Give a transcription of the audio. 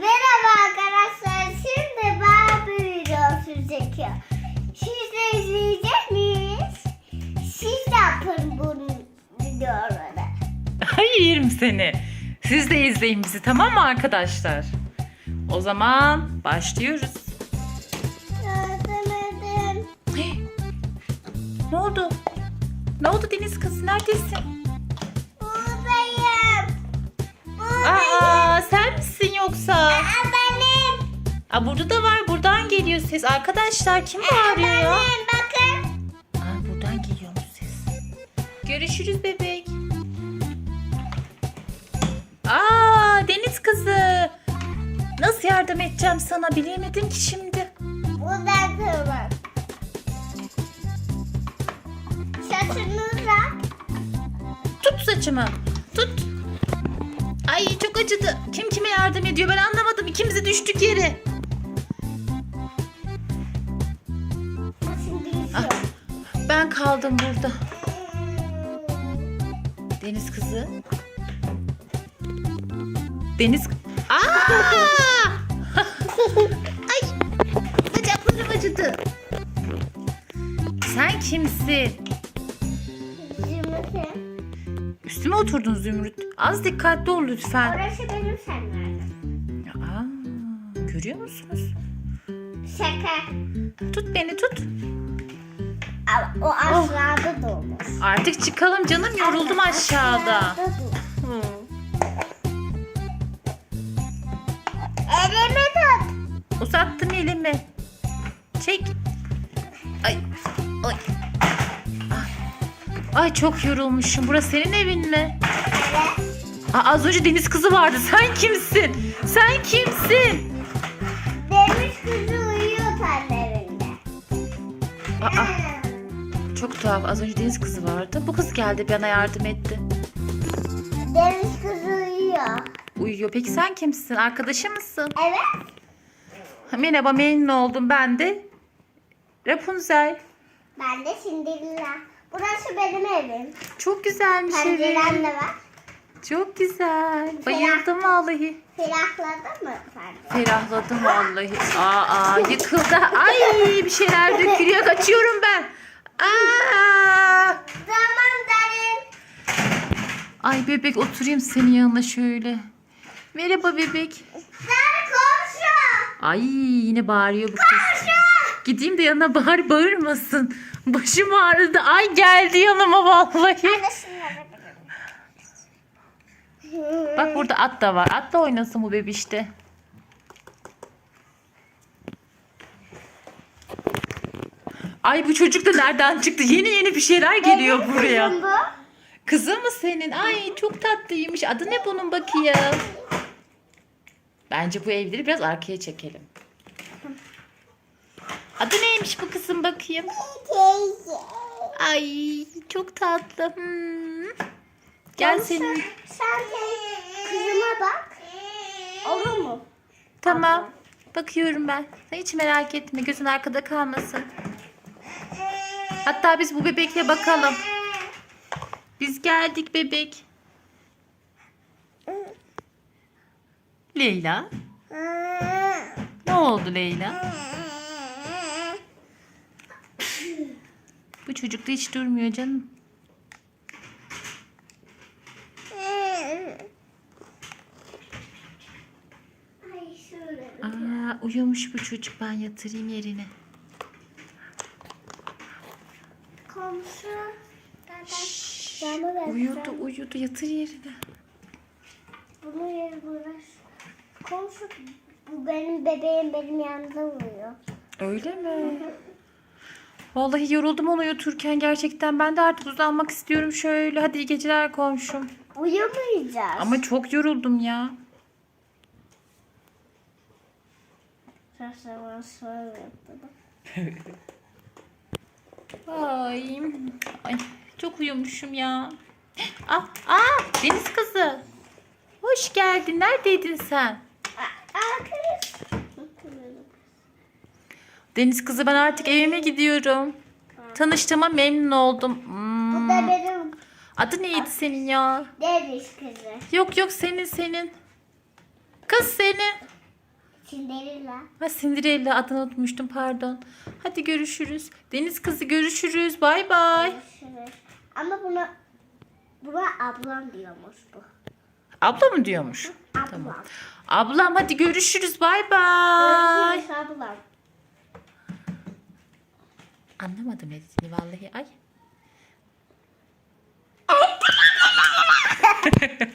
Merhaba arkadaşlar. Şimdi Barbie videosu çekiyor. Siz de izleyecek miyiz? Siz de yapın bu videoları. Hayır seni. Siz de izleyin bizi tamam mı arkadaşlar? O zaman başlıyoruz. Yardım edin. Ne oldu? Ne oldu Deniz kızı neredesin? Yoksa? Aa, benim. Aa burada da var buradan geliyor ses. Arkadaşlar kim bağırıyor ya? Benim bakın. Aa buradan geliyormuş ses. Görüşürüz bebek. Aa Deniz kızı. Nasıl yardım edeceğim sana bilemedim ki şimdi. Buradan tamam. Saçını uzat. Tut saçımı. Tut. Ay çok acıdı. Kim kime yardım ediyor ben anlamadım. İkimiz de düştük yere. Şimdi Ah. Ben kaldım burada. Deniz kızı. Deniz... Aa! Ay! Bacaklarım acıdı. Sen kimsin? Üstüme oturdun Zümrüt. Az dikkatli ol lütfen. Orası benim senlerim. Aa, görüyor musunuz? Şaka. Tut beni tut. O aşağıda da olur. Artık çıkalım canım yoruldum aşağıda. Aşağıda da. Hı. Elimi tut. Uzattım elimi. Çek. Ay. Ay. Ay çok yorulmuşum. Burası senin evin mi? Evet. Aa, az önce deniz kızı vardı. Sen kimsin? Sen kimsin? Demiş kızı uyuyor tellerinde. Aa, çok tuhaf. Az önce deniz kızı vardı. Bu kız geldi bana yardım etti. Demiş kızı uyuyor. Uyuyor. Peki sen kimsin? Arkadaşı mısın? Evet. Merhaba memnun oldum. Ben de Rapunzel. Ben de Cinderella. Burası benim evim. Çok güzelmiş evin. Pencerem de var. Çok güzel. Bayıldım vallahi. Ferahladın mı perde? Ferahladım vallahi. Aa, aa yıkıldı. Ay bir şeyler dökülüyor. Kaçıyorum ben. Aa! Tamam derin. Ay bebek oturayım senin yanına şöyle. Merhaba bebek. Sen komşu. Ay yine bağırıyor bu kız. Gideyim de yanına bağır bağırmasın. Başım ağrıdı. Ay geldi yanıma vallahi. Bak burada at da var. Atla oynasın bu bebişte. Ay bu çocuk da nereden çıktı? Yeni yeni bir şeyler geliyor Benim buraya. kızım bu. Kızı mı senin? Ay çok tatlıymış. Adı ne bunun bakayım? Bence bu evleri biraz arkaya çekelim. Adı neymiş bu kızın bakayım? Teyze. Ay çok tatlı. Hmm. Gel Komşu, senin. Sen teyze kızıma bak. Olur mu? Tamam. Bakıyorum ben. Sen hiç merak etme. Gözün arkada kalmasın. Hatta biz bu bebekle bakalım. Biz geldik bebek. Leyla. Ne oldu Leyla? Bu çocuk da hiç durmuyor canım. Aa, uyumuş bu çocuk. Ben yatırayım yerine. Komşu. Şşş, uyudu uyudu yatır yerine. bunu yer burası. Komşu bu benim bebeğim benim yanımda uyuyor. Öyle mi? Vallahi yoruldum onu uyuturken gerçekten. Ben de artık uzanmak istiyorum şöyle. Hadi iyi geceler komşum. Uyumayacağız. Ama çok yoruldum ya. Yaptı. Ay, ay çok uyumuşum ya. Ah, ah deniz kızı. Hoş geldin. Neredeydin sen? Deniz kızı ben artık evime gidiyorum. Tanıştığıma memnun oldum. Bu Hmm. da benim Adı neydi senin ya? deniz kızı. Yok yok senin senin. Kız senin. Cinderella. Ha Cinderella adını unutmuştum pardon. Hadi görüşürüz. Deniz kızı görüşürüz. Bay bay. Görüşürüz. Ama buna buna ablam diyormuş bu. Abla mı diyormuş? Ablam. Ablam hadi görüşürüz. Bay bay. Görüşürüz ablam. Anlamadım ne dediğini vallahi ay.